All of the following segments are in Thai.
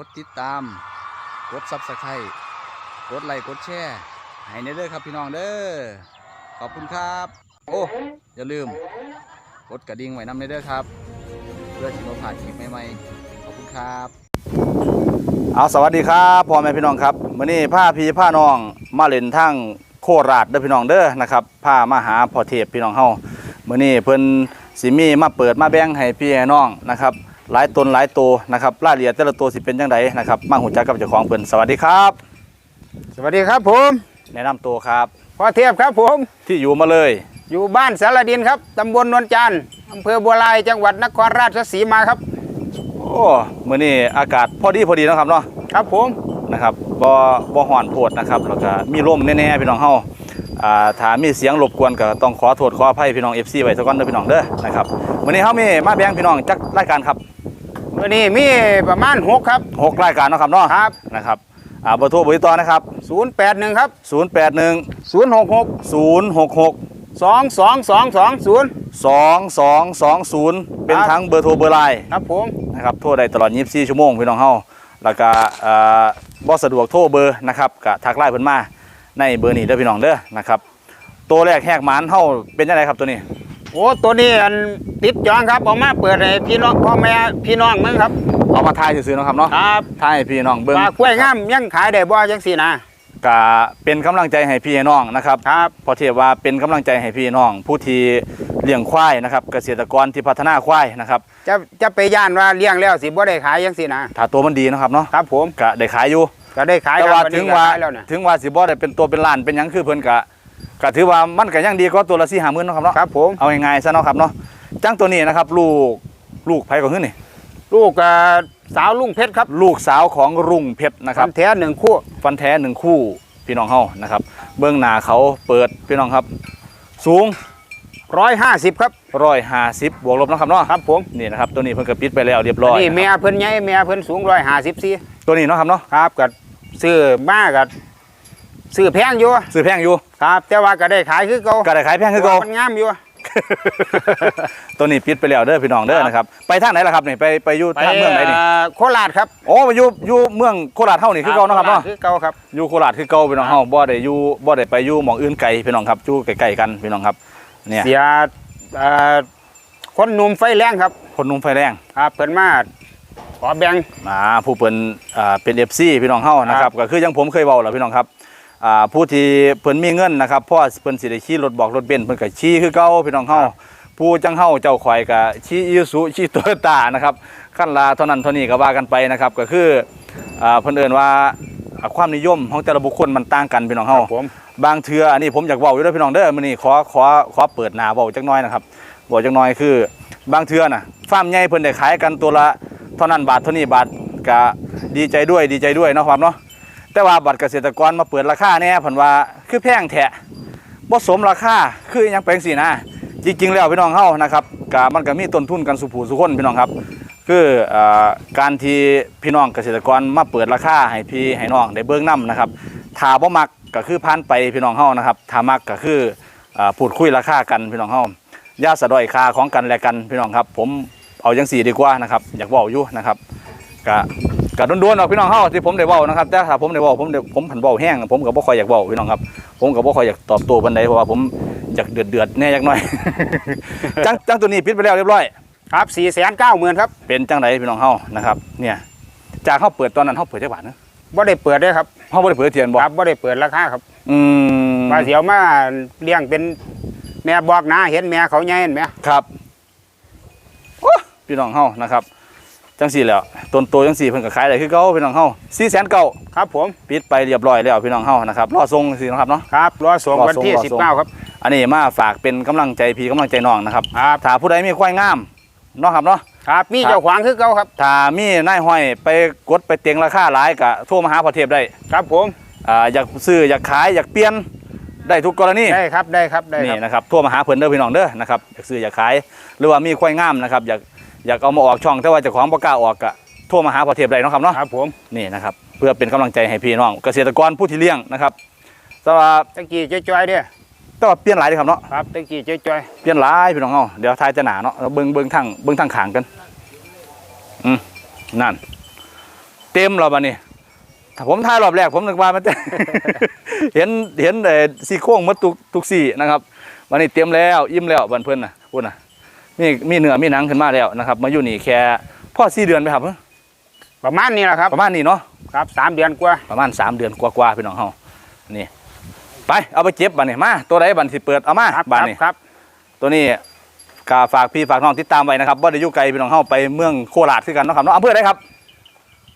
กดติดตาม กดซับสไครต์กดไลค์กดแชร์ให้ในเด้อครับพี่น้องเด้อขอบคุณครับ โอ้อย่าลืม กดกระดิ่งไว้นำในเด้อครับ เพื่อที่เราผ่านคลิปใหม่ๆขอบคุณครับเอาสวัสดีครับพ่อแม่พี่น้องครับมื้อนี้พาพี่พาน้องมาเล่นทั้งโคราชเด้อพี่น้องเด้อนะครับพามาหาพ่อเทพพี่น้องเฮามื้อนี้เพิ่นสิมีมาเปิดมาแบ่งให้พี่ให้น้องนะครับ หลายตนหลายตัวนะครับรายละเอียดแต่ละตัวสิเป็นจังไดนะครับมาหูจักกับเจ้าของเพิ่นสวัสดีครับ สวัสดีครับผมแนะนำตัวครับ พ่อเทียบครับผม ที่อยู่มาเลยอยู่บ้านสารดินครับตำบลนวลจันทร์อำเภอบัวลายจังหวัดนครราชสีมาครับโอ้มื้อนี้อากาศพอดีพอดีเนาะครับเนาะครับผม นะครับบ่บ่ฮ้อนโพดนะครับแล้วก็มีลมแน่ๆพี่น้องเฮาอ่าถ้ามีเสียงรบกวนก็ต้องขอโทษขออภัยพี่น้อง FC ไว้ซะก่อนเด้อพี่น้องเด้อนะครับมื้อนี้เฮามีมาแบ่งพี่น้องจักรายการครับ วันนี้มีประมาณหกครับ หกรายการเนาะครับเนาะครับ นะครับอ่าเบอร์โทรเบอร์ติดต่อนะครับ081ครับ081 066 066 222220 2220เป็นครับทั้งเบอร์โทรเบอร์ไลน์ครับผมนะครับโทรได้ตลอด24ชั่วโมงพี่น้องเฮาแล้วก็เอ่อบ่สะดวกโทรเบอร์นะครับก็ทักไลน์เพิ่นมาในเบอร์นี้เด้อพี่น้องเด้อนะครับตัวแรกแหกหมานเฮาเป็นจังไดครับตัวนี้ โอ้ตัวนี้อันติดจองครับเออกมาเปิดให้พี่น้องพ่อแม่พี่น้องมึงครับ เอามาทายซื่อๆเนาะครับเนาะครับทายให้พี่น้องเบิ่งปลากล้วยงามยังขายได้บ่จังสี่นะก็เป็นกำลังใจให้พี่น้องนะครับ ครับ เพอเทียบว่าเป็นกำลังใจให้พี่น้อง ผู้ที่เลี้ยงควายนะครับ เกษตรกรที่พัฒนาควายนะครับจะจะไปย่านว่าเลี้ยงแล้วสิบ่ได้ขายจังสี่นะถ้าตัวมันดีเนาะครับเนาะครับผมก็ได้ขายอยู่ก็ได้ขายแต่ครับว่าวันถึนี้งก็ว่าขายแล้วเนี่ย ถึงว่าสิบ่ได้เป็นตัวเป็นล้านเป็นหยังคือเพิ่นก็ ก็ถือว่ามันก็ยังดีกว่าตัวละ4 5 0 0 0 0เนาะครับเนาะครับผมเอาง่ายๆซะเนาะครับเนาะจังตัวนี้นะครับ ลูกลูกไผก็คือนี่ลูกอ่าสาวลุงเพชรครับลูกสาวของรุ่งเพชรนะครับ ฟันแท้หนึ่งคู่ ฟันแท้หนึ่งคู่พี่น้องเฮานะครับ เบื้องหน้าเขาเปิดพี่น้องครับ สูงร้อยห้าสิบครับร้อยห้าสิบบวกลบนะครับเนาะครับผมนี่นะครับตัวนี้เพิ่นก็ปิดไปแล้วเรียบร้อยนี่นะเมีครับยเพิ่นใหญ่เมียเพิ่นสูงร้อยห้าสิบสี่ตัวนี้เนาะครับเนาะครับก็ซื้อมาก็ ซื้อแพงอยู่ซื้อแพงอยู่ครับ แต่ว่าก็ได้ขายคือเก่าก็ได้ขายแพงคือเก่ามันงามอยู่ตัวนี้ปิดไปแล้วเด้อพี่น้องเด้อครับนะครับไปทางไหนล่ะครับนี่ไปไปอยู่ทางเมืองไหนนี่อ่าโคราชครับโอ้ไปอยู่อยู่เมืองโคราชเฮานี่คือเก่าเนาะครับเนาะคือเก่าครับอยู่โคราชคือเก่าพี่น้องเฮาบ่ได้อยู่บ่ได้ไปอยู่หม่องอื่นไกลพี่น้องครับอยู่ใกล้ๆกันพี่น้องครับเนี่ยเสียเอ่อคนหนุ่มไฟแรงครับ คนหนุ่มไฟแรงครับเพิ่นมาขอแบ่งอ่าผู้เพิ่นอ่าเป็น FC พี่น้องเฮานะครับก็คือยังผมเคยเว้าแหล้วพี่น้องครับอ่า ผู้ที่เพิ่นมีเงินนะครับเพราะเพิ่นสิได้ขี่รถบอกรถเบนซ์เพิ่นก็ขี่คือเก่าพี่น้องเฮาผู้จังเฮาเจ้าข่อยก็ขี่อีซูขี่โตโยต้านะครับขั้นลาเท่านั้นเท่านี้ก็ว่ากันไปนะครับ ก็คืออ่าเพิ่นเอิ้นว่าอ่าความนิยมของแต่ละบุคคลมันต่างกันพี่น้องเฮาผมบางเทื่ออันนี้ผมอยากเว้าอยู่เด้อพี่น้องเด้อมื้อนี้ขอขอขอเปิดหน้าเว้าจักหน่อยนะครับเว้าจักหน่อยคือบางเทื่อน่ะฟาร์มใหญ่เพิ่นได้ขายกันตัวละเท่านั้นบาทเท่านี้บาทก็ดีใจด้วยดีใจด้วยเนาะครับเนาะ แต่ว่าบัตรเกษตรกรมาเปิดราคาแน่เพิ่นว่าคือแพงแท้บ่สมราคาคือยังแปลงสินะจริงๆแล้วพี่น้องเฮานะครับก็มันก็มีต้นทุนกันสุผูสุคนพี่น้องครับ คืออการที่พี่น้องเกษตรกรมาเปิดราคาให้พี่ให้น้องได้เบิ่งนํนะครับถาบ่มักก็คือผ่านไปพี่น้องเฮานะครับถามักก็คืออพูดคุยราคากันพี่น้องเฮาอย่าสะด้อยคาของกันและกันพี่น้องครับ ผมเอาจังสี่ดีกว่านะครับ อยากเว้าอยู่นะครับก็ ก็โดนๆเนาะพี่น้องเฮาที่ผมได้เว้านะครับแต่ถ้าผมได้เว้าผมได้ผมผันเว้าแห้งผมก็บ่ค่อยอยากเว้าพี่น้องครับ ผมก็บ่ค่อยอยากตอบโต้ปานใดเพราะว่าผมอยากเดือดๆแหน่จักหน่อย จังจังตัวนี้ปิดไปแล้วเรียบร้อย ครับสี่แสนเก้าหมื่นครับเป็นจังไดพี่น้องเฮานะครับ เนี่ยจากเฮาเปิดตอนนั้นเฮาเปิดจักบาทนะบ่ได้เปิดเด้อครับเฮาบ่ได้เปิดเทียนบ่ครับบ่ได้เปิดราคาครับ อืมว่าเสียวมาเลี้ยงเป็นแม่บอกนาเห็นแม่เขาใหญ่เห็นไหมครับโอ้พี่น้องเฮานะครับ จังสี่แล้วต้นโตจังสี่เพิ่นก็ขายได้คือเก่าพี่น้องเฮา4แสนเก่าครับผมปิดไปเรียบร้อยแล้วพี่น้องเฮานะครับรอส่งสินะครับเนาะครับรอส่งรอส่งวันที่รอส่ง19ครับอันนี้มาฝากเป็นกำลังใจพี่กำลังใจน้องนะครับครับถ้าผู้ใดมีควายงามเนาะครับเนาะครับมีครับเจ้าขวางคือเก่าครับถ้ามีนายห้อยไปกดไปเตียงราคาหลายก็โทรมาหาพอเทพได้ครับผมอ่าอยากซื้ออยากขายอยากเปลี่ยนได้ทุกกรณีได้ครับได้ครับได้นี่ครับนะครับโทรมาหาเพิ่นเด้อพี่น้องเด้อนะครับอยากซื้ออยากขายหรือว่ามีควายงามนะครับอยาก อยากเอามาออกช่องแต่ว่าเจ้าของบ่กล้าออกก็โทรมาหาพอเทพได้เนาะครับเนาะครับผมนี่นะครับเพื่อเป็นกำลังใจให้พี่น้อง เกษตรกรผู้ที่เลี้ยงนะครับแต่ว่าตะกี้จ้อยๆเด้อแต่ว่าเปลี่ยนหลายเด้อครับเนาะครับตะกี้จ้อยเปลี่ยนหลายพี่น้องเฮาเดี๋ยวทายจะหนาเนาะเราเบิ่งเบิ่งทางเบิ่งทางขางกันอืมนั่น เต็มแล้วบัดนี้ถ้าผมถ่ายรอบแรกผมนึกว่ามันจะ เห็นเห็นแต่ซี่โครงหมดทุกทุกซี่นะครับวันนี้เต็มแล้วอิ่มแล้วบันเพิ่นน่ะพุ่นน่ะ มีมีเนื้อมีหนังขึ้นมาแล้วนะครับ มาอยู่นี่แค่พ่อสี่เดือนไหมครับๆประมาณนี้แหละครับ ประมาณนี้เนาะครับสามเดือนกว่าประมาณสามเดือนกว่าๆพี่น้องเฮานี่ ไปเอาไปเจ็บบัดนี้มาตัวใดบัดสิเปิดเอามาครับบัดครับนี้ครับ ตัวนี้กาฝากพี่ฝากน้องติดตามไว้นะครับว่าได้อยุไกลพี่น้องเฮาไปเมืองโคราชคือกันเนาะครับเนาะอำเภอใดครับ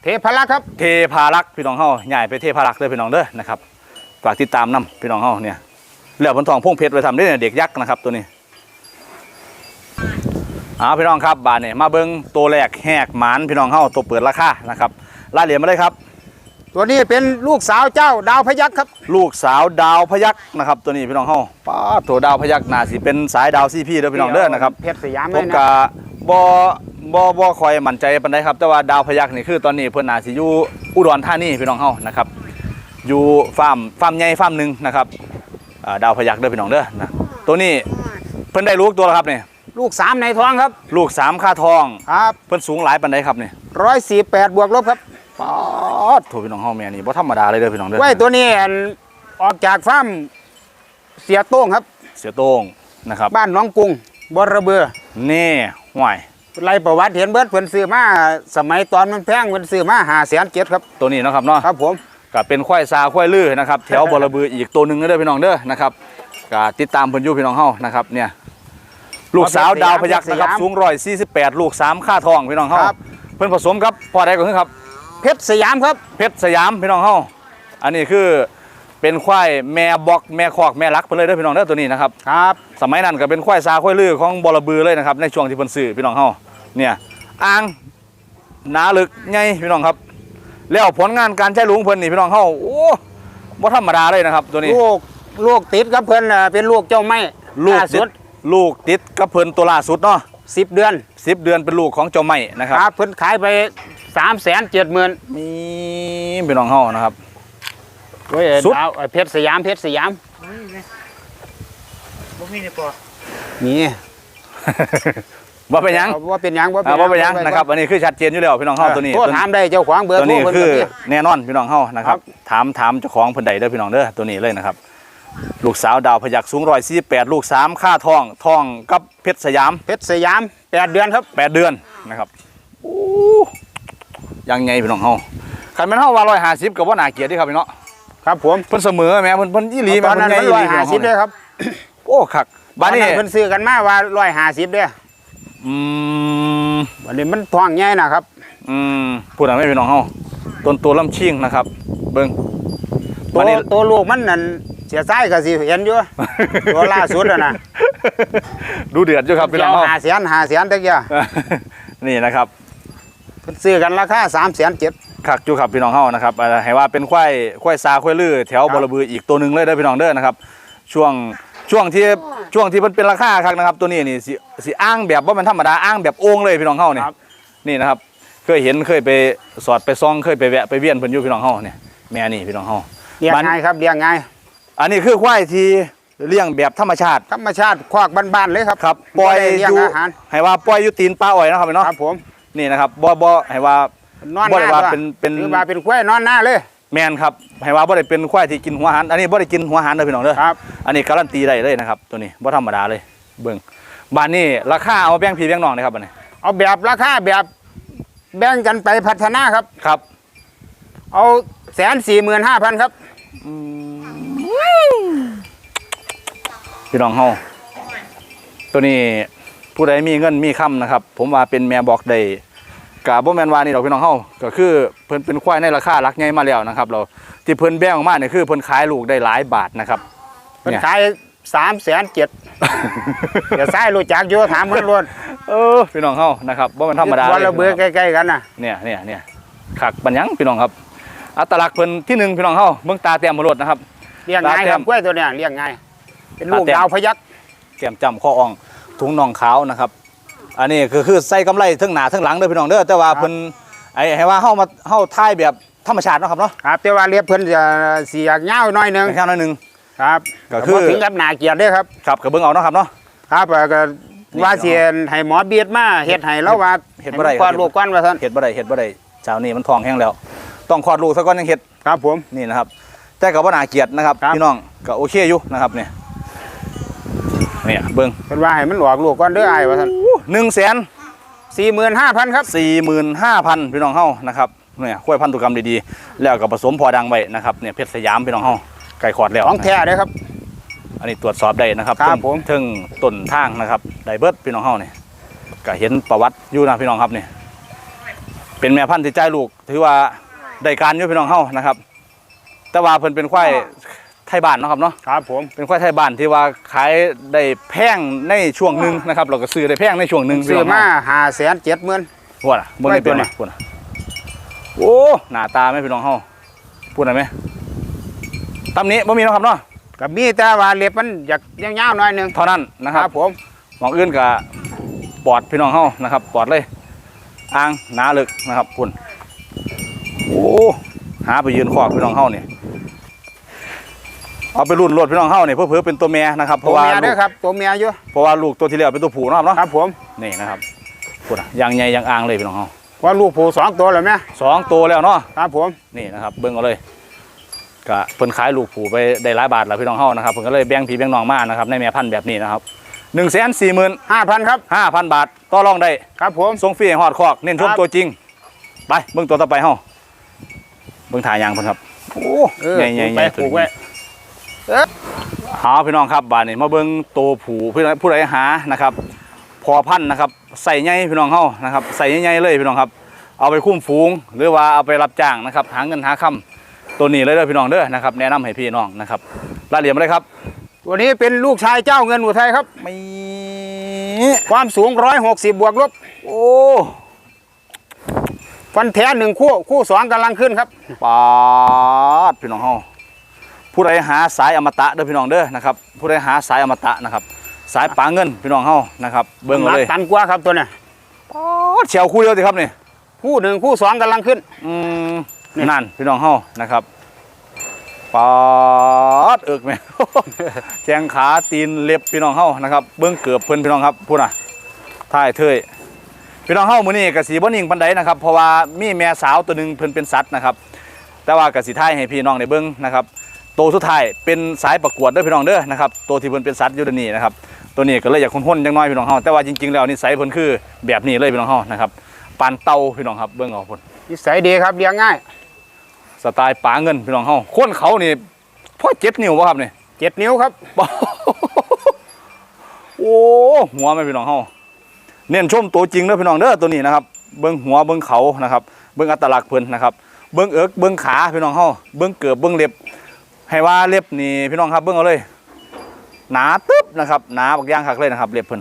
เทพลักษ์ครับ เทพารักษ์พี่น้องเฮาใหญ่ไปเทพารักษ์เด้อพี่น้องเด้อนะครับฝากติดตามนํพี่น้องเฮาเนี่ยแล้วบนทองพงเพชรไว้ทำได้เนี่ยเด็กยักษ์นะครับตัวนี้ เอาพี่น้องครับบาทเนี่ยมาเบิ้งตัวแรกแหกหมานพี่น้องเฮาตัวเปิดราคานะครับรายละเอียดมาเลยครับ ตัวนี้เป็นลูกสาวเจ้าดาวพยัคฆ์ครับ ลูกสาวดาวพยักษ์นะครับ ตัวนี้พี่น้องเฮาป้าดตัวดาวพยักษ์น่าสิเป็นสายดาวซีพี่เด้อพี่น้องเด้อนะครับเพชรสยามผเลยมนะ กะบ่บ่บ่คอยมั่นใจปานใดครับ แต่ว่าดาวพยักนี่คือตอนนี้เพิ่นน่าสิอยู่อุดรธานีพี่น้องเฮานะครับอยู่ฟาร์มฟาร์มใหญ่ฟาร์มหนึงนะครับอ่าดาวพยักเด้อพี่น้องเด้อนะตัวนี้เพิ่นได้ลูกตัวแล้วครับนี่ ลูกสามในท้องครับลูกสามค่าทอง ครับเพิ่นสูงหลายปานใดครับนี่ร้อยสี่แปดบวกลบครับป๊าดโถพี่น้องเฮาแม่นี่บ่ธรรมดาเลยเด้อพี่น้องเด้อไว้ตัวนี้อันออกจากฟาร์มเสียโต้งครับ เสียโต้งนะครับบ้านหน้องกรุงบอระเบือนี่ห่วยไล่ประวัติเห็นเบิดเพิ่นซื้อมาสมัยตอนมันแพงเพิ่นซื้อมาหาแสนเจ็ดครับตัวนี้เนาะครับเนาะครับผมก็เป็นควายซาควายลือนะครับแถวบรบืออีกตัวหนึ่งเด้อพี่น้องเด้อนะครับก็ติดตามเพิ่นอยู่พี่น้องเฮานะครับเนี่ย ลูกสาวดาวพยักนะครับสูงร้อยสี่สิบแปดลูกสามค่าทองพี่น้องเฮาเพิ่นผสมกับพ่อใดก็คือครับเพชรสยามครับ เพชรสยามพี่น้องเฮาอันนี้คือเป็นควายแม่บอกแม่คอกแม่รักเพิ่นเลยเด้อพี่น้องเด้อตัวนี้นะครับ ครับสมัยนั้นก็เป็นควายซาควายลือของบรบือเลยนะครับในช่วงที่เพิ่นซื้อพี่น้องเฮาเนี่ยอ่างหนาลึกใหญ่พี่น้องครับ แล้วผลงานการใช้ลุงเพิ่นนี่พี่น้องเฮาโอ้บ่ธรรมดาเลยนะครับ ตัวนี้ ลูกลูกติดกับเพิ่นน่ะเป็นลูกเจ้าไม้ลูกาติสุด ลูกติดกับเพิ่นตัวล่าสุดเนาะสิบเดือนสิบเดือนเป็นลูกของเจ้าไม้นะครับครับเพิ่นขายไปสามแสนเจ็ดหมื่นมีพี่น้องเฮานะครับโอ้ยสุดดาวเอ่อเพชรสยามเพชรสยามบ่มีในปอนี่ว่าเป็นหยังว่าเป็นหยังว่าอ่าว่าเป็นหยังนะครับอันนี้คือชัดเจนอยู่แล้วพี่น้องเฮาตัวนี้โทษถามได้เจ้าของเบอร์ตัวโทรนี้เพิ่นคือก็มีแน่นอนพี่น้องเฮานะครับครับ ถามถามเจ้าของเพิ่นใดเด้อพี่น้องเด้อตัวนี้เลยนะครับ ลูกสาวดาวพยักสูง148ลูกสามค่าทองทองกับเพชรสยามเพชรสยามแปดเดือนครับแปดเดือนนะครับโอ้ยังไงพี่น้องเฮาคันแม่นเฮาว่า150ก็บ่น่าเกลียดเด้ครับพี่เนาะครับผมเพิ่นเสมอแม่เพิ่นเพิ่นอีหลีตแม่อนนั้นเพิ่นใหญ่มันอีร้หอยลีพี่น้องห้าสิบเฮาเลยครับ โอ้คักบ้านนี้ตอเพิ่นซื้อกันมาว่าร้อยห้าสิบเด้ออืมวันนี้มันท้องใหญ่นะครับ อืมพูดอะไรไม่พี่น้องเฮาต้นตัวลำชิงนะครับ เบิ้ง ตัววันนี้ ตัวลูกมันนั่นเสียไส้ก็สิเห็นอยู่ ตัวล่าสุดอะนะดูเดือดอยู่ครับพี่น้องเฮาหาแสนหาแสนตะเกียนี่นะครับเพิ่นซื้อกันราคาสามแสนเจ็ดคักอยู่ครับพี่น้องเฮานะครับอ่าให้ว่าเป็นควายควายซาควายลือแถวครับบรบืออีกตัวหนึ่งเลยเด้อพี่น้องเด้อนะครับ ช่วงช่วงที่ช่วงที่มันเป็นราคาครับนะครับ ตัวนี้นี่สิสิอ้างแบบว่ามันธรรมดาอ้างแบบโอ่งเลยพี่น้องเฮานี่นี่นะครับ เคยเห็นเคยไปสอดไปซองเคยไปแวะไปเวียนเพิ่นอยู่พี่น้องเฮาเนี่ยแม่นี่พี่น้องเฮา เลี้ยงบ้านง่ายครับเลี้ยงง่าย อันนี้คือควายที่เลี้ยงแบบธรรมชาติ ธรรมชาติคอกบ้านๆเลยครับครับปล่อยบ่ได้เลี้ยองยู่อาหารให้ว่าปล่อยอยู่ตีนปลาอ้อยเนาะครับพี่เนาะครับผมนี่นะครับบ่บ่ให้ว่านอนหบ่ได้น้าว่าด้วยเป็นเป็นคือว่าเป็นควายนอนหน้าเลยแมนครับให้ว่าบ่ได้เป็นควายที่กินหัวอาหารอันนี้บ่ได้กินหัวอาหารเด้อพี่น้องเด้อครับอันนี้การันตีได้เลยนะครับ ตัวนี้บ่ธรรมดาเลยเบิ่งบ้านนี้ราคาเอามาแบ่งพี่แบ่งน้องนะครับบัดนี้เอาแบบราคาแบบแบ่งกันไปพัฒนาครับครับ เอาแสนสี่หมื่นห้าพันครับ พี่น้องเฮาตัวนี้ผู้ใดมีเงินมีคำนะครับ ผมว่าเป็นแม่บอกได้กะบ่แม่นว่านี่ดอกพี่น้องเฮาก็คือเพิ่นเป็นควายในราคาหลักใหญ่มาแล้วนะครับ เราที่เพิ่นแบ่งออกมาเนี่ยคือเพิ่นขายลูกได้หลายบาทนะครับมันเนี่ยขายสามแสนเจ็ดเดี๋ยวซ้ายรู้จักอยู่ถามเพื่อนรถเออพี่น้องเฮานะครับบ่แม่นธรรมดาวันเลยละเบือใกล้ๆกันนะเนี่ยเนี่ยเนี่ยขักบัญญังพี่น้องครับ อัตลักษณ์เพิ่นที่หนึ่งพี่น้องเฮาเบิ่งตาแต้มบ่รดนะครับ เลี้ยงง่ายตาแต้ครับมกล้วยตัวเนี้ยเลี้ยงง่าย เป็นลูกตาแต้มดาวพยักแก้มจำข้ออ่องถุงน่องขาวนะครับ อันนี้คือคือใส่กำไรทั้งหน้าทั้งหลังเด้อพี่น้องเด้อแต่ว่าเพิ่นไอ้ให้ว่าเฮามาเฮาถ่ายแบบธรรมชาติเนาะครับเนาะครับแต่ว่าเรียบเพิ่นจะเสียกเงาวหน่อยหนึงแค่น้อยหนึงครับก็คือบ่ถึงกับหนาเกียรติเด้อครับครับก็เบิ่งเอาเนาะครับเนาะครับแล้วก็นี่ว่าเสียนให้หมอเบียดมาเฮ็ดให้แล้วว่าเฮ็ดบ่ได้ให้มันกวาดครับลูกก้อนว่าซั่นเฮ็ดบ่ได้เฮ็ดบ่ได้เจ้านี่มันทองแห้งแล้ว ต้องคลอดลูกซะก่อนยังเฮ็ดครับผม นี่นะครับ แต่ก็บ่น่าเกลียดนะครับครับ พี่น้องก็โอเคอยู่นะครับเนี่ยเนี่ยเบิ่งเพิ่นว่าให้มันออกลูกก้อนเด้ออ้ายว่าซั่น1แสน45,000ครับ45,000พี่น้องเฮานะครับเนี่ยกล้วยพันธุกรรมดีๆ แล้วก็ผสมพอดังไว้นะครับเนี่ยเพชรสยามพี่น้องเฮาไก่ขอดแล้ว ของแท้เด้อครับ อันนี้ตรวจสอบได้นะครับครับเทิงผมเทิงต้นทางนะครับได้เบิดพี่น้องเฮานี่ก็เห็นประวัติอยู่นะพี่น้องครับนี่เป็นแม่พันธุ์ที่ใจายลูก ถือว่า ได้การอยู่พี่น้องเฮานะครับ แต่ว่าเพิ่นเป็นควายไทยบ้านเนาะครับเนาะครับผมเป็นควายไทยบ้านที่ว่าขายได้แพงในช่วงหนึ่งนะครับเราก็ซื้อได้แพงในช่วงหนึ่งซื้อมาพี่น้งเฮ570,000พูดอะบนนี้เป็นไงพูดอะโอ้หน้าตาไหมพี่น้องเฮาพูดอะไรไหมตำนี้บ่มีเนาะครับเนาะก็มีแต่ว่าเล็บมันอยากยาวๆหน่อยหนึงเท่านั้นนะคครัรับบผมหมองอื่นกับปอดพี่น้องเฮานะครับปอดเลยอ่างหนาลึกนะครับพุ่น โอ้หาไปยืนขอบพี่น้องเฮาเนี่ยเอาไปรุ่นรถพี่น้องเฮาเนี่ยเพื่อๆเป็นตัวแม่นะครับเพตัวราะว่าเมียลูเด้อกครับตัวเมียอยู่เพราะว่าลูกตัวที่แล้วเป็นตัวผู้เนาะครับเนาะครับผมนี่นะครับพุ่นอะยางใหญ่ยางอ่างเลยพี่น้องเฮาว่าลูกผู้สองตัวแล้วแม่สองตัวแล้วเนาะ ครับผม นี่นะครับเบิ้งเอาเลยก็เพิ่นขายลูกผูไปได้หลายบาทแล้วพี่น้องเฮานะครับเพิ่นก็เลยแบ่งพี่แบ่งน้องมานะครับในแม่พันธุ์แบบนี้นะครับหนึ่งแสนสี่หมื่น5,000ครับห้าพันบาทต่อรองได้ครับผม ส่งฟรีให้ฮอดคอกเน้นชมครับ ตัวจริง ไปเบิ้งตัวต่อไปเฮา เบิ้งถ่ายยางเพิ่นครับโอ้เออใหญ่ใหญ่ไปใหญ่ผูกไว้หาพี่น้องครับบาดนี้มาเบิ้งตัวผูผู้ใดผู้ใดหานะครับพอพันธุ์นะครับใส่ใหญ่พี่น้องเฮานะครับใส่ใหญ่ๆเลยพี่น้องครับ เอาไปคุ้มฝูง หรือว่าเอาไปรับจ้างนะครับหาเงินหาคำตัวนี้เลยเด้อพี่น้องเด้อนะครับแนะนำให้พี่น้องนะครับรายละเอียดมาเลยครับตัวนี้เป็นลูกชายเจ้าเงินอุทัยครับมีความสูง 160 บวกลบ โอ้ ฟันแท้หนึ่งคู่คู่สองกำลังขึ้นครับปาดพี่น้องเฮาผู้ใดหาสายอมตะเด้อพี่น้องเด้อนะครับผู้ใดหาสายอมตะนะครับ สายปลาเงินพี่น้องเฮานะครับ เบิ่งเอาเลยหนักตันกว่าครับตัวเนี้ยปาดเฉียวคู่เดียวสิครับนี่คู่หนึ่งคู่สองกำลังขึ้นอืมนี่นั่นพี่น้องเฮานะครับปาดเอิกแม่แข้งขาตีนเล็บพี่น้องเฮานะครับ เบิ่งเกือบเพิ่นพี่น้องครับพูดน่ะท่ายเทย พี่น้องเฮามื้อนี้ก็สิบ่นิ่งปานใดนะครับเพราะว่ามีแม่สาวตัวหนึงเพิ่นเป็นสัตว์นะครับ แต่ว่าก็สิท่ายให้พี่น้องได้เบิ่งนะครับตัวสุดท้ายเป็นสายประกวดเด้อพี่น้องเด้อนะครับตัวที่เพิ่นเป็นสัตว์อยู่เดี๋ยวนี้นะครับตัวนี้ก็เลยอยากคนๆจังน้อยพี่น้องเฮาแต่ว่าจริงๆแล้วนิสัยเพิ่นคือแบบนี้เลยพี่น้องเฮานะครับปานเต่าพี่น้องครับเบิ่งเอาพุ่นนิสัยดีครับเลี้ยงง่าย สไตล์ป๋าเงินพี่น้องเฮาคนเขานี่พ่อเจ็ดนิ้วบ่ครับนี่เจ็ดนิ้วครับบ่โอ้หัวแม่พี่น้องเฮา เน้นชมตัวจริงเด้อพี่น้องเด้อตัวนี้นะครับเบิ่งหัวเบิ่งเขานะครับเบิ่งอัตลักษณ์เพิ่นนะครับเบิ่งเอิกเบิ่งขาพี่น้องเฮาเบิ่งเกือบเบิ่งเล็บ ให้ว่าเล็บนี่พี่น้องครับเบิ่งเอาเลย หนาตึ๊บนะครับหนาบักอย่างคักเลยนะครับเล็บเพิ่น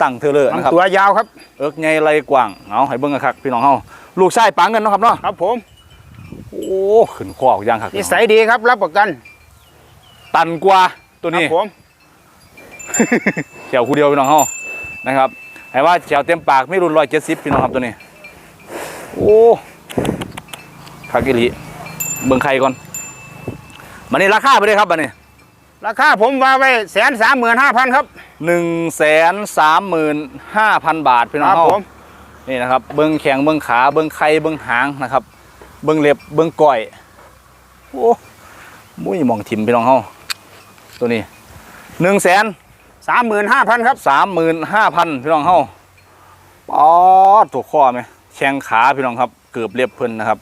ตั้งเธอเลยนะครับลำตัวยาวครับ เอิกใหญ่ไหลกว้างเอาให้เบิ่งคักพี่น้องเฮาลูกชายป๋าเงินเนาะครับเนาะครับผมโอ้ขึ้นคอบักอย่างคักนิสัยดีครับรับประกัน ตันกว่าตัวครันี้บผมเขียวคู่เดียวพี่น้องเฮานะครับ ให้ว่าเขียวเต็มปากไม่รุนร้อยเจ็ดสิบพี่น้องครับตัวนี้ โอ้คากิริเบิ่งไข่ก่อนมันนี่ราคาไปเลยครับบันนี้ราคาผมว่าไว้แสนสามหมื่นห้าพันครับหนึ่งแสนสามหมื่นห้าพันบาทพี่คน้องรับเฮาผมนี่นะครับ เบิ้งแข้งเบิ้งขาเบิ้งไข่เบิ้งหางนะครับ เบิ้งเล็บเบิ้งก้อยโอ้มุ้ยมองทิมพี่น้องเฮาตัวนี้หนึ่งแสน สามหมื่นห้าพันครับสามหมื่นห้าพันพี่น้องเฮาอ๋อตัวข้อไหมแข้งขาพี่น้องครับ เกือบเรียบเพิ่นนะครับ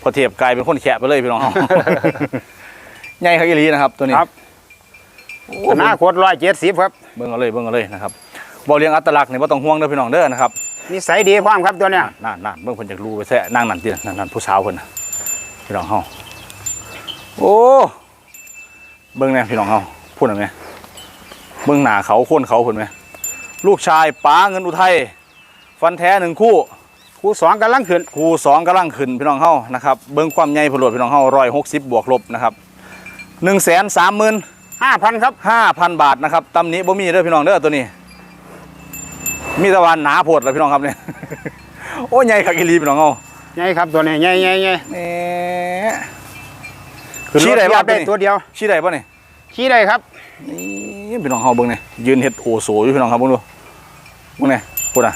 พอเทียบกลายเป็นคนแขะไปเลยพี่น้องเฮาใหญ่ครับอีหลีนะครับตัวนี้ครับโอ้อนาคตร้อยเจ็ดสิบครับ เบิ่งเอาเลยเบิ่งเอาเลยนะครับบ่เลี้ยงอัตลักษณ์นี่บ่ต้องห่วงเด้อพี่น้องเด้อนะครับนิสัยดีพร้อมครับตัวเนี้ยนั่นนั่นเบิ่งเพิ่นอยากรู้ไปแท้นั่งนั่นตินั่นนั่นผู้สาวเพิ่นน่ะพี่น้องเฮาโอ้เบิ่งแน่พี่น้องเฮาพูดหน่อยไหม เบิ่งหน้าเขาโคนเขาเพิ่นไหมลูกชายป๋าเงินอุทัยฟันแท้หนึ่งคู่ คู่สองกำลังขึ้นคู่สองกำลังขึ้นพี่น้องเฮานะครับเบิ่งความใหญ่ผลวดพี่น้องเฮา160บวกลบนะครับ130,000ห้าพันครับ5,000บาทนะครับตำหนี้บ่มีเด้อพี่น้องเด้อตัวนี้ มีแตะวันหนาโพดแล้วพี่น้องครับเนี่ยโอ้ใหญ่คักอีหลีพี่น้องเฮาใหญ่ครับตัวนี้ใหญ่ใหญ่ใหญ่แหม่ขึ้นรถชี้ได้เทียบ่บได้ตัวนี้ตัวเดียวชี้ได้ป่ะนี่ชี้ได้ครับ นี่พี่น้องเฮาเบิ่งนี่ยืนเฮ็ดโอโซอยู่พี่น้องครับเบิ่งดูเบิ่งนี่พูดอะ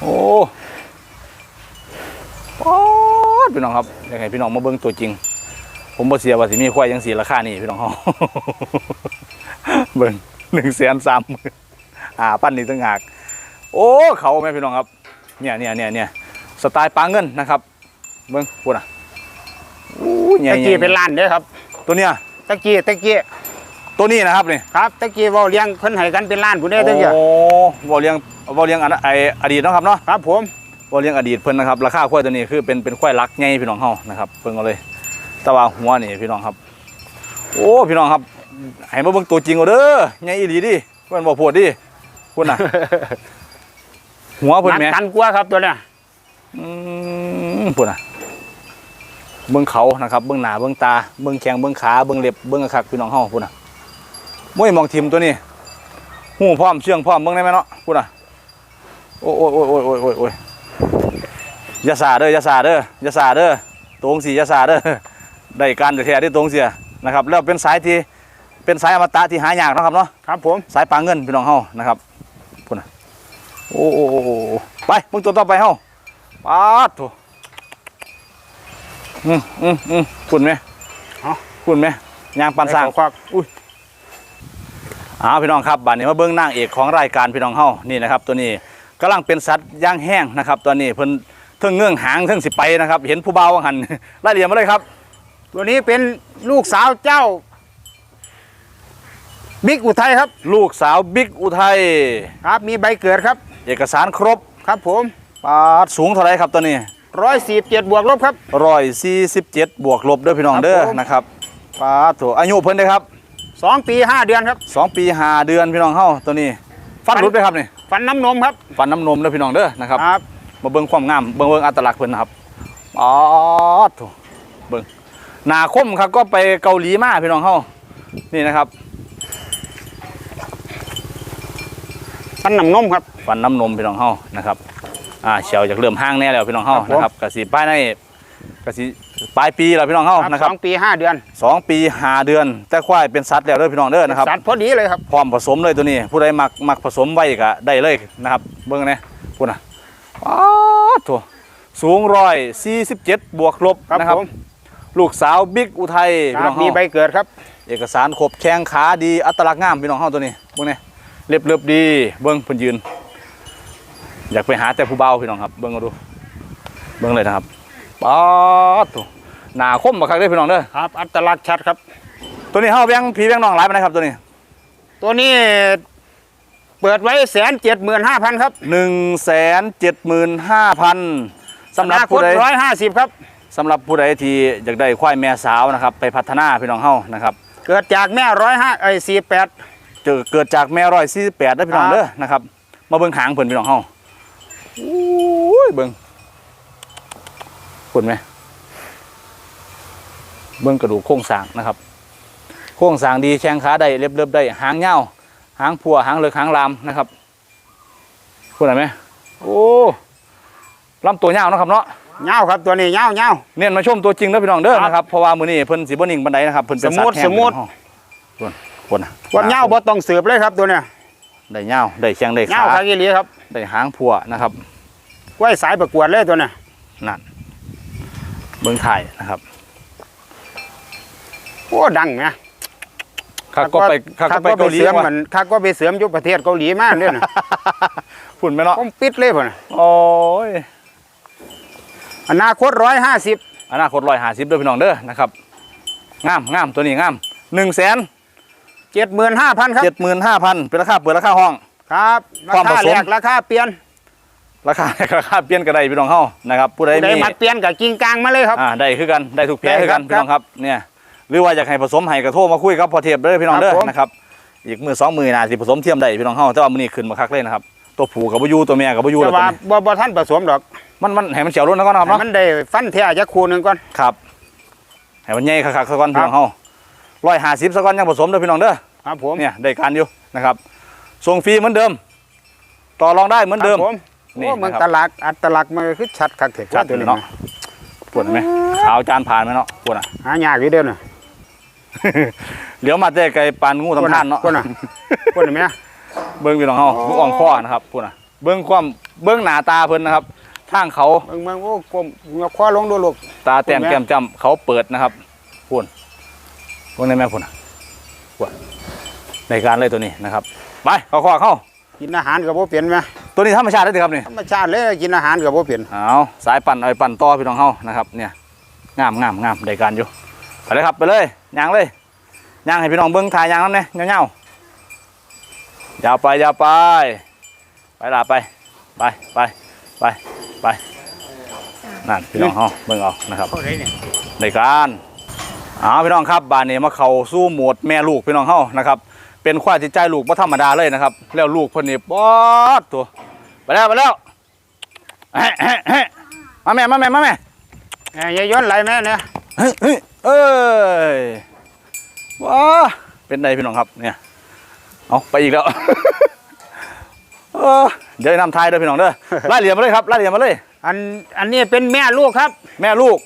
โอ้โอ้พี่น้องครับอยากให้พี่น้องมาเบิ่งตัวจริง ผมบ่เสียว่าสิมีควายจังสีราคานี่พี่น้องเฮาเบิ่ง1 3 0 0 0 0อ่าปั้นนี่ตั้งหากโอ้เขาแม่พี่น้องครับเนี่ยเนี่ยเนี่ยเนี่ยสไตล์ปลาเงินนะครับ เบิ่งพูดอะอู้ใหญ่ตะๆกี้เป็นล้านเด้อครับ ตัวเนี้ย ตะกี้ตะกี้ตัวนี้นะครับนี่ครับตะกี้เว่าเลี้ยงเพิ่นให้กันเป็นล้านผู้เด้อตะกี้โอ้บอเลี้ยงบอเลี้ยงอันไออดีตเนาะครับเนาะครับ ผมบอเลี้ยงอดีตเพิ่นนะครับราคาควายตัวนี้คือเป็นเป็นควายรักไงพี่น้องเฮานะครับเพิ่งเอาเลยแต่ว่าหัวนี่พี่น้องครับ โอ้พี่น้องครับให้มาเบิ่งตัวจริงเอาเด้อไงอีหลีดิเพิ่นบ่โพดดิคุณน่ะ หัวเพิ่นนักแหมกันกลัวครับตัวเนี้ยอืมพุ่นน่ะ เบิ่งเขานะครับเบิ่งหน้าเบิ่งตาเบิ่งแข้งเบิ่งขาเบิ่งเล็บเบิ่งกระคักพี่น้องเฮาพุ่นน่ะมวยมองทีมตัวนี้หูพร้อมเชื่องพร้อมเบิ่งได้ไหมเนาะพุ่นน่ะโอ้ยโอ้ยโอ้ยโอ้ยโอ้ยโอ้ยโอ้ยอยาสาเด้ออยาสาเด้ออยาสาเด้อตรงสีอยาสาเด้อได้การแท้ๆที่ตรงเสียนะครับแล้วเป็นสายที่เป็นสายอมตะที่หายากเนาะครับเนาะครับผมสายปลาเงินพี่น้องเฮานะครับพุ่นน่ะโอ้โอ้โอ้โอ้โอ้ไปมึงตัวต่อไปเฮาปาดโถ อืมอืมอืมพุ่นไหมพุ่นไหมยางปันสร้าง ควักอ้าวพี่น้องครับบัดนี้มาเบิ้งนางเอกของรายการพี่น้องเฮานี่นะครับ ตัวนี้กำลังเป็นสัตว์ย่างแห้งนะครับ ตัวนี้เพิ่นเทิงเงื่องหางเทิงสิไปนะครับ เห็นผู้เบาหันไล่เรียนมาเลยครับ ตัวนี้เป็นลูกสาวเจ้า บิ๊กอุทัยครับ ลูกสาวบิ๊กอุทัยครับ มีใบเกิดครับ เอกสารครบครับผม ปาดสูงเท่าไหรครับตัวนี้ ร้อยสี่เจ็ดบวกลบครับ ร้อยสี่สิบเจ็ดบวกลบเด้อพี่น้องเด้อครับผม นะครับปาดโถอายุเพิ่นได้อครับสองปีห้าเดือนครับ สองปีห้าเดือนพี่น้องเฮาตัวนี้ ฟันหลุดไปครับนี่ฟันน้ำนมครับฟันน้ำนมเด้อพี่น้องเด้อนะครับ ครับ มาเบิ่งความงามเบิ่งเบิ่งอัตลักษณ์เพิ่นนะครับอ๋อโถเบิ่งหน้าคมครับก็ไปเกาหลีมาพี่น้องเฮานี่นะครับ ฟันน้ำนมครับ ฟันน้ำนมพี่น้องเฮานะครับ อ่าเฉียวจากเริ่มห้างแน่แล้วพี่น้องเฮาครับผมนะครับกสิป้ายในกสิปลายปีแล้วพี่น้องเฮานะคสรับองปีห้าเดือนสองปีห้าเดือน แต่ควายเป็นสัตว์แล้วเด้อพี่น้องเด้อนะครับสัตว์พอดีเลยครับพร้อมผสมเลยตัวนี้ ผู้ใดมักมักผสมไว้ก็ได้เลยนะครับ เบิ่งนะพูดนะอ๋อโถสูงร้อยสี่สิบเจ็ดบวกลบครับนะครับผมลูกสาวบิ๊กอุทัยคพี่รัน้บองมีเฮาใบเกิดครับ เอกสารครบแข้งขาดีอัตลักษณ์งามพี่น้องเฮาตัวนี้เบิ่งนี่เล็บเล็บดีเบิ่งเพิ่นยืน อยากไปหาแต่ผู้เบาพี่น้องครับ เบิ่งเอาดู เบิ่งเลยนะครับป๊าดโถหน้าคมบักคักเด้อพี่น้องเด้อครับ อัตลักษณ์ชัดครับ ตัวนี้เฮาแบงพี่แบงน้องหลายปานใดครับตัวนี้ตัวนี้เปิดไว้แสนเจ็ดหมื่นห้าพันครับหนึ่งแสนเจ็ดหมื่นห้าพันสำหรับผู้ใด ร้อยห้าสิบครับ สำหรับผู้ใดที่อยากได้ควายแม่สาวนะครับไปพัฒนาพี่น้องเฮานะครับเกิดจากแม่ร้อยห้าไอ้สี่แปด เจอเกิดจากแม่ร้อยสี่สิบแปดได้อพี่น้องครับ เด้อนะครับมาเบิ่งหางเพิ่นพี่น้องเฮา อุ้ยเบิ่งเพิ่นไหมเบิ่งกระดูกโครงสร้างนะครับ โครงสร้างดีแข้งขาได้เล็บเล็บได้หางยาวหางพัวหางเลือกหางลามนะครับคุณเห็นไหมโอ้ลำตัวยาวเนาะครับเนาะเงาครับตัวนี้เงาเงาเน้นมาชมตัวจริงเด้อพี่น้องเด้อครับนะครับเพราะว่ามื้อนี้เพิ่นสิบ่นิ่งปานใดนะครับเพิ่นเป็นสมมุติสัตว์แห้งสมมุติพี่น้องเฮาคนคนน่ะวันเงาบ่ต้องเสือบเลยครับตัวเนี้ย ได้ยาวได้แข้งได้เงาขาคากิลีครับได้หางพัวนะครับไว้สายประกวดเลยตัวเนี้ยนั่นเบิ่งถ่ายนะครับโอ้ดังนะข้าก็ไปข้าก็ไปเกาหลีเสริมว่ะมันข้าก็ไปเสริมอยุประเทศเกาหลีมากเลยนะฝุ่นไหมเนาะผมปิดเลยพ่นน่ะโอ้ยอนาคตร้อยห้าสิบอนาคต150เด้อพี่น้องเด้อนะครับงามงามตัวนี้งาม1แสน เจ็ดหมื่นห้าพันครับเจ็ดหมื่นห้าพันเป็นราคาเปิดราคาห้อง ครับราความผคาสมแรกราคาเปลี่ยน ราคาราคาเปลี่ยนกระไดพี่น้องเฮานะครับผู้ใดผู้ใดมีมักเปลี่ยนกับกิ่งกลางมาเลยครับอ่าได้คือกันได้ทุกแพ้ได้คือกันครับพี่น้องครับเนี่ยหรือว่าอยากให้ผสมให้กระโทรมาคุยกับพอเทียบเด้อพี่น้องเด้อครับผมนะครับอีกมือสองมือน่าสิผสมเทียมได้พี่น้องเฮาแต่ว่ามื้อนี้ขึ้นมาคักเลยนะครับตัวผู้กับบ่อยู่ตัวแม่กับบ่อยู่แต่แล้วตัวว่านี้บ่บ่ท่านผสมดอกมันมันให้มันเฉียวรุ่นแล้วก็นะครับให้เนาะมันได้ฟันแท้จะคูหนึงก่อนครับให้มันใหญ่คักๆซะก่อนครัพี่บน้องเฮา 150ซะก่อนยังผสมเด้อพี่น้องเด้อครับผมเนี่ยได้การอยู่นะครับส่งฟรีเหมือนเดิม ต่อรองได้เหมือนเดิมครับผมนี่โอ้เมืองนะครับตลาดอัตลักษณ์มันคือชัดคักเถอะชัดตัวเลยนี้เนาะปวดไหมขาวจานผ่านไหมเนาะปวดอะหายากอยู่เด้อน่ะเหลียวมาแต่ไกลปานงูทำท่านเนาะพุ่นน่ะพุ่นน่ะแม่เบิ้งพี่น้องเฮาลูกอ่องข้อนะครับพูดนะเบิ้งความเบิ้งหน้าตาเพิ่นนะครับทางเขาเบิ่งเบิ่งโอ้กลมงอคว้าลงดูลูกตาแต้มพูดไหมแก้มจ้ำเขาเปิดนะครับพูด พวกนี้แม่พูดนะพูดในการเลยตัวนี้นะครับ ไปเข้าข้อเข้ากินอาหารก็บ่เปลี่ยนแม่ตัวนี้ธรรมชาติได้ดีครับนี่ธรรมชาติเลยกินอาหารก็บ่เปลี่ยนเอาสายปั่นเอาไปปั่นต่อพี่น้องเฮานะครับ เนี่ยงามงามงามได้การอยู่ไปเลยครับไปเลยยางเลยยางให้พี่น้องเบิ้งถ่ายยางนั้นเนี่ยเงาๆยาวไปยาวไป ไปลาไปไปไปไปไปนั่นพี่น้องเฮาเบิ่งเอานะครับเขาได้เนี่ยในการ เอาพี่น้องครับบานนี้มาเข้าสู้โหมดแม่ลูกพี่น้องเฮานะครับ เป็นควายที่ใจลูกบ่ธรรมดาเลยนะครับ แล้วลูกเพิ่นนี่ป๊อดตัวไปแล้วไปแล้วแฮะแฮะแฮะมาแม่มาแม่มาแม่แหม่อย่าย้อนไหลแม่เนี่ยเฮ้ยเฮ้ยเอ้ยว้าเป็นไงพี่น้องครับเนี่ยเอาไปอีกแล้วเออเดี๋ยวนำทายเด้อพี่น้องเด้อไล่เหลี่ยมมาเลยครับไล่เหลี่ยมมาเลย อันอันนี้เป็นแม่ลูกครับ แม่ลูก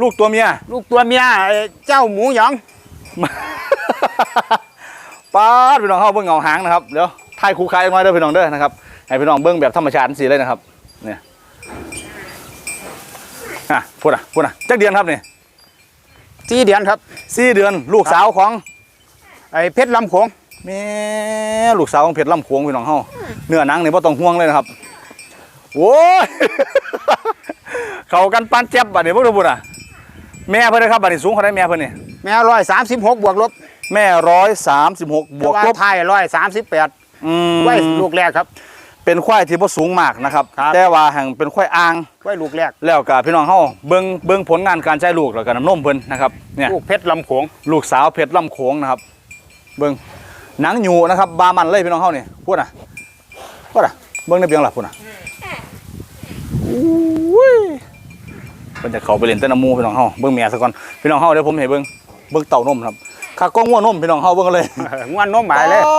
ลูกตัวเมีย ลูกตัวเมียไอ้เจ้าหมูหยองป้าดพี่น้องเข้าเบิ้งเงาหางนะครับเดี๋ยวถ่ายคู่คายมาเด้อพี่น้องเด้อนะครับให้พี่น้องเบิ้งแบบธรรมชาติสีเลยนะครับเนี่ยอะพูดอะพูดอะจักเดือนครับนี่สี่เดือนครับ สี่เดือนลูกสาวของไอ้เพชรลำโขงแม่ลูกสาวของเพชรลำโขงพี่น้องเฮาเนื้อหนังนี่บ่ต้องห่วงเลยนะครับโว้ย เขากันปานเจ็บบัดนี้พวกเราพูดอะ แม่เพิ่นนะครับบัดนี้สูงเท่าไรแม่เพิ่นนี่แม่ร้อยสามสิบหกบวกลบแม่ร้อยสามสิบหกบวกลบไทยร้อยสามสิบแปดอืมไว้ลูกแรกครับ เป็นควายที่บ่สูงมากนะครับ ครับ แต่ว่าแห่งเป็นควายอ่าง ไว้ลูกแรกแล้วกับพี่น้องเฮาเบิ่งเบิ่งผลงานการใช้ลูกแล้วก็น้ำนมเพิ่นนะครับเนี่ย ลูกเพชรลำโขงลูกสาวเพชรลำโขงนะครับ เบิ่งหนังอยู่นะครับ บามันเลยพี่น้องเฮานี่พูดน่ะพูดน่ะเบิ่งในเบียงหลับพูดน่ะอุ้ย เพิ่นจะเข้าไปเล่นแต่น้ำหมูพี่น้องเฮาเบิ่งแม่ซะก่อนพี่น้องเฮาเดี๋ยวผมให้เบิ่งเบิ่งเต่านมครับขากล้องงัวนมพี่น้องเฮาเบิ่งกันเลยงวนนมหมายเลยอ๋อ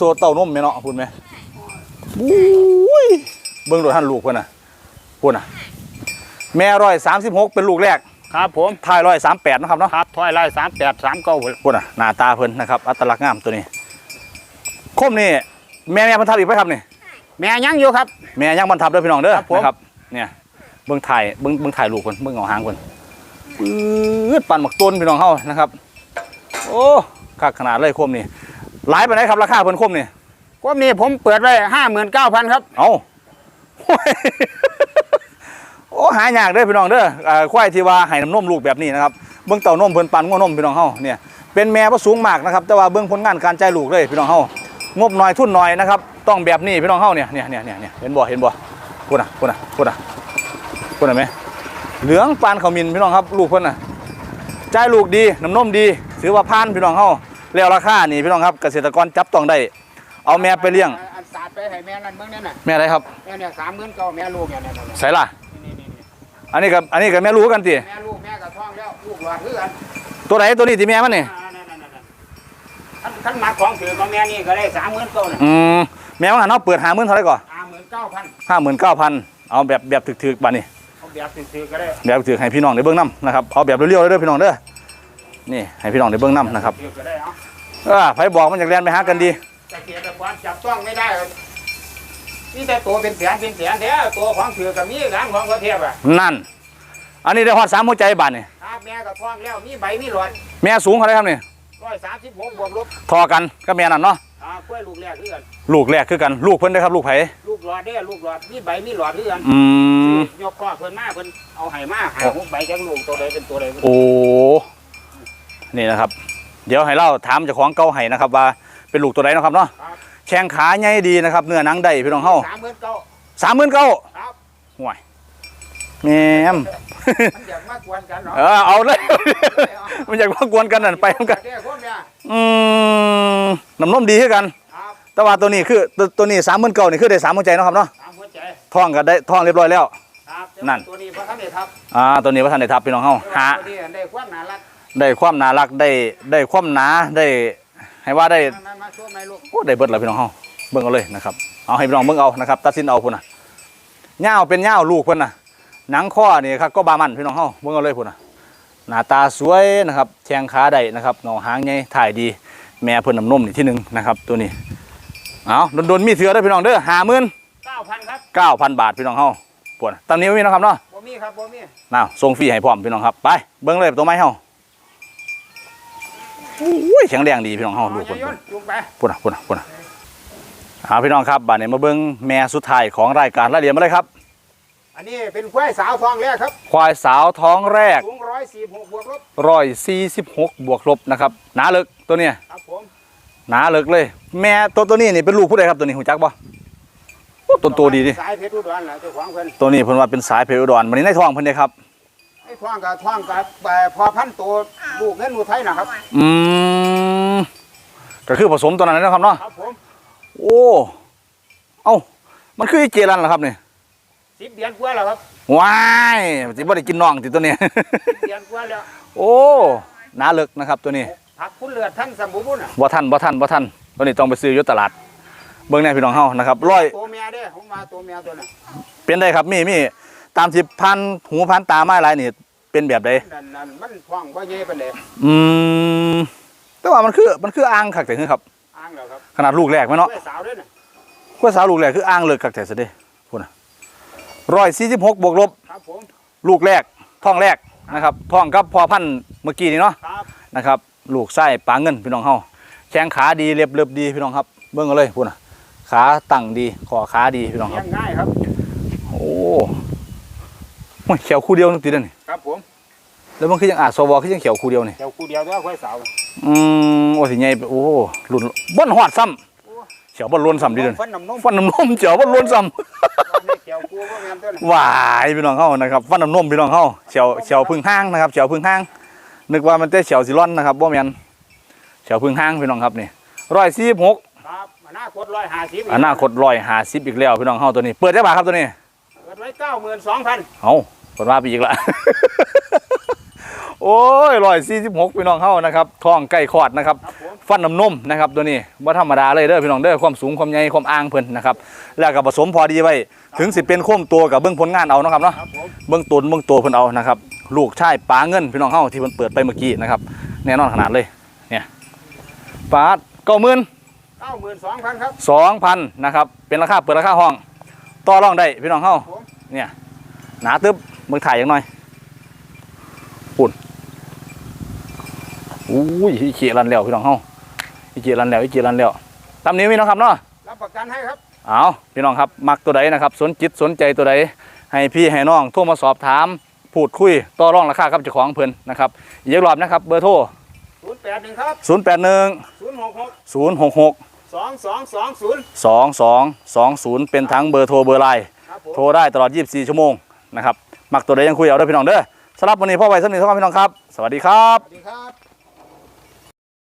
ตัวเต่านมแม่เนาะพูดไหมอุ้ยเบิ่งโดยท่านลูกเพิ่นน่ะพูดน่ะแม่ร้อยสามสิบหกเป็นลูกแรกครับผมทายร้อยสามแปดนะครับเนาะครับถอยไล่สามแปดสามเก้าพูดน่ะหน้าตาเพิ่นนะครับอัตลักษณ์งามตัวนี้คมนี่แม่แม่บรรทับอีกไหมครับนี่แม่ยังอยู่ครับ แม่ยังบรรทับเด้อพี่น้องเด้อครับผมนะครับเนี่ย เบิ่งถ่ายเบิ่งเบิ่งถ่ายลูกเพิ่นเบิ่งเอาหางเพิ่นปื๊ดปั่นหมักต้นพี่น้องเฮานะครับ โอ้คักขนาดเลยคมนี่หลายไปไหนใดครับราคาเพิ่นคมนี่กวมนี้ผมเปิดไว้ห้าหมื่นเก้าพันครับ เอาโอ้ยโอ้หายากเด้อพี่น้องเด้ออ่าควายที่ว่าให้น้ำนมลูกแบบนี้นะครับเบื้องเต่านมเพิ่นปันงัวนมพี่น้องเฮาเนี่ยเป็นแม่บ่สูงมากนะครับแต่ว่าเบื้องผลงานการใจายลูกเลยพี่น้องเฮางบน้อยทุนน้อยนะครับต้องแบบนี้พี่น้องเฮาเนี่ยเนี่ยเนี่ยเนี่ยเนี่ยเห็นบ่เห็นบ่พูดน่ะพูดน่ะพูดน่ะ พูดน่ะไหมเหลืองปานเขามินพี่น้องครับลูกเพิ่นน่ะใจลูกดีน้ำนมดีถือว่าผ่านพี่น้องเฮาแล้วราคานี่พี่น้องครับเกษตรกรจับต้องได้ เอาแม่ไปเลี้ยงอันสาดไปให้แม่นั่นเมื่อนั่นน่ะแม่อะไรครับแม่เนี่ยสามหมื่นเก้าแม่ลูกเนี่ยเนี่ยเนี่ยใส่ล่ะนี่นี่นี่อันนี้กับอันนี้กับแม่รู้กันติแม่ลูกแม่กับท้องแล้วลูกหลอดคือกันตัวไหนตัวนี้ที่แม่มันนี่อ่านั่นนั่นนั่นท่านท่านมักของถือของแม่นี่ก็ได้สามหมื่นเก้าอืมแม่ว่าหันเขาเปิดหาหมื่นเท่าไหร่ก่อนห้าหมื่นเก้าพันห้าหมื่นเก้าพันเอาแบบแบบถึกๆบัดนี้เอา แบบถือๆก็ได้แบบถึกให้พี่น้องได้เบื้องน้ำนะครับเอาแบบเรียวๆเลยเด้อพี่น้องเด้อนี่ให้พี่น้องได้เบื้องน้ำนะครับถือก็ได้เอาเออไผบอกมันอยากเรียนไปหากันดีแต่เกียรติความจับต้องไม่ได้ครับนี่แต่ตัวเป็นแสนเป็นแสนแท้ตัวของถือกับมีการของประเทศอะนั่น อันนี้ได้ฮอดสามหัวใจบาทนี่ครับแม่กับท้องแล้วมีใบมีหลอดแม่สูงเท่าไหรครับนี่ร้อยสามสิบหกบวกลบทอกันก็แม่นั่นเนาะ อ่ากล้วยลูกแรกคือกันลูกแรกคือกันลูกเพิ่นได้อครับ ลูกไผลูกหลอดเด้อลูกหลอดมีใบมีหลอดคือกันอืม ยกข้อเพิ่นมาเพิ่นเอาไห้มาหาหุบใบจากลูกตัวใดเป็นตัวใดเป็นโอ้ นี่นะครับ เดี๋ยวให้เราถามเจ้าของเก่าให้นะครับ ว่าเป็นลูกตัวใดเนาะครับเนาะครับแข้งขาใหญ่ดีนะครับ เนื้อหนังได้พี่น้องเฮาสามหมื่นเก้าสามหมื่นเก้าครับห่วย แม่มมันอยากมากวนกันเนาะเออเอาเลย มันอยากมากวนกันนั่นไปนำกันเด้อพวกเนี่ยอืมน้ำนมดีขึ้นกันครับแต่ว่าตัวนี้คือตัวตัวนี้สามหมื่นเก้านี่คือได้สามหัวใจเนาะครับเนาะสามหัวใจท้องก็ได้ท้องเรียบร้อยแล้วครับนั่นตัวนี้พระท่านได้ทับอ่าตัวนี้ว่าท่านได้ทับพี่น้องเฮาหาตัวนี้ได้ความน่ารักได้ความน่ารักได้ได้ความหนาได้ให้ว่าได้มามาช่วยไหมลูกโอ้ได้เบิดแล้วพี่น้องเฮาเบิ่งเอาเลยนะครับเอาให้พี่น้องเบิ่งเอานะครับตัดสินเอาพุ่นน่ะย่าวเป็นย่าวลูกเพิ่นน่ะ หนังข้อนี่ครับก็บามันพี่น้องเฮาเบิ่งเอาเลยพุ่นน่ะหน้าตาสวยนะครับแข้งขาได้นะครับเงาหางใหญ่ถ่ายดีแม่เพิ่นน้ำนมนี่ที่หนึ่งนะครับตัวนี้เอาโดนๆมีเสือเด้อพี่น้องเด้อห้าหมื่นเก้าพันครับเก้าพันบาทพี่น้องเฮาปวดตามนี้ไม่มีเนาะครับเนาะบ่มีครับบ่มีน่าส่งฟรีให้พร้อมพี่น้องครับไปเบิ่งเลยตัวไม้เฮาอุ้ยแข็งแรงดีพี่น้องเฮาเอาลูกอย่าเพิ่นโยนจุกไปพุ่นน่ะพุ่นน่ะพุ่นน่ะเอาพี่น้องครับบัดนี้มาเบิ่งแม่สุดท้ายของรายการรายละเอียดมาเลยครับ อันนี้เป็นควายสาวทองแรกครับ ควายสาวท้องแรกสูงร้อยสี่หกบวกลบร้อยสี่สิบหกบวกลบนะครับหนาเลิกตัวเนี้ยครับผมหนาเลิกเลย แม่ตัวตัวนี้นี่เป็นลูกผู้ใดครับตัวนี้หูจักบ่โอ้ตัวโตดีดิสายเพชรอุดรแหละเจ้าของเพิ่นตัวนี้เพิ่นว่าเป็นสายเพลอุดรวันนี้ในท้องเพิ่นเด้ครับไอ้ท้องกับท้องกับเอ่อพอพันตัวลูกเงินอุทัยนะครับ อืมก็คือผสมตัวนั้นนะครับเนาะครับผมโอ้เอ้ามันคืออีเจรันเหรอครับนี่ สิบเดือนกว่าแล้วครับว้ายสิบ่ได้กินน่องติตัวนี้ สิบเดือนกว่าแล้วโอ้หนาเลิกนะครับตัวนี้ผักคุณเลือดท่านสมบูรณ์อะบ่ทันบ่ทันบ่ทันตัวนี้ต้องไปซื้ออยู่ตลาด เบิ่งแน่พี่น้องเฮานะครับร้อยตัวเมียเด้อผมมาตัวเมียตัวน่ะเป็นได้ครับมีมีตามที่พันหูพันตาไม้หลายนี่เป็นแบบใดนั่นนั่นมันท้องบ่เย่ปานใดอืมแต่ว่ามันคือมันคืออ่างคักแต่คือครับ อ้างแล้วครับขนาดลูกแรกไหมเนาะกล้วยสาวด้วยน่ะกล้วยสาวลูกแรกคืออ่างเลิกคักแต่ซะเด้พุ่นน่ะ 146บวกลบครับผม ลูกแรกท้องแรกนะครับท้องกับพอพันธุ์เมื่อกี้นี่เนาะครับ นะครับลูกไส้ปลาเงินพี่น้องเฮาแข้งขาดีเรียบเรียบดีพี่น้องครับ เบิ่งเอาเลยพุ่นน่ะขาตั้งดีขอขาดีพี่น้องคเลี้รัยบงง่ายครับ โอ้โหเขียวคู่เดียวนึงติดแล้วนี่ครับผมแล้วมันคือยังอาจสวคือยังเขียวคู่เดียวนี่เจ้าคู่เดียวตัวกล้วยสาว อืมโอ้สิใหญ่ไปโอ้รุ่นบ่นหอดซ้ำ เขียวบ่ล้นซ้ำดิเด้อฟันน้ำนมฟันน้ำนมเขียวบ่ล้นซ้ำนี่เกี่ยวกูบ่แม่นตัวน่ะหวายพี่น้องเฮานะครับฟันน้ำนมพี่น้องเฮาเขียวเขียวพึ่งห้างนะครับเขียวพึ่งห้าง นึกว่ามันแต่เขียวสิร่อนนะครับบ่แม่นเขียวพึ่งห้างพี่น้องครับนี่146ครับอนาคตร้อยห้าสิบอนาคต150อีกแล้วพี่น้องเฮาตัวนี้ เปิดได้บ่าครับตัวนี้เปิดไว้เก้าหมื่นสองพันเอาเปิดว่าไปอีกละ โอ้ย146พี่น้องเฮานะครับท้องใกล้คลอดนะครับครับผมฟันน้ำนมนะครับตัวนี้ว่าธรรมดาเลยเด้อพี่น้องเด้อความสูงความใหญ่ความอ่างเพิ่นนะครับแล้วก็ผสมพอดีไว้ถึงสิเป็นโค้มตัวกับเบื้องผลงานเอาเนาะครับเนาะครับผมเบื้องตนเบื้องตัวเพิ่นเอานะครับลูกชายปลาเงินพี่น้องเฮาที่เพิ่นเปิดไปเมื่อกี้นะครับแน่นอนขนาดเลยเนี่ยปลาเก้าหมื่นเก้าหมื่นสองพันครับสองพันนะครับเป็นราคาเปิดราคาห้องต่อรองได้พี่น้องเฮาผมเนี่ยหนาตึ๊บเมืองถ่ายอย่างหน่อยปุ่น อุ้ยอีเขียรันแล้วพี่น้องเฮาอีเขียรันแล้วอีเขียรันแล้วตามนี้มีเนาะครับเนาะรับประกันให้ครับเอาพี่น้องครับมักตัวใดนะครับ สนจิตสนใจตัวใดให้พี่ให้น้องโทรมาสอบถามพูดคุยต่อรองราคากับเจ้าของเพิ่นนะครับอีกรอบนะครับเบอร์โทรศูนย์แปดหนึ่งครับ0 8 1ศูนย์หกหก0 6 6สองสองสองศูนย์2 2 2 0เป็นทั้งเบอร์โทรเบอร์ไลน์ครับผมโทรได้ตลอด 24 ชั่วโมงนะครับมักตัวใดยังคุยเอาเด้อพี่น้องเด้อสำหรับวันนี้พ่อไว้สำนึกทุกท่านพี่น้องครับ สวัสดีครับสวัสดีครับ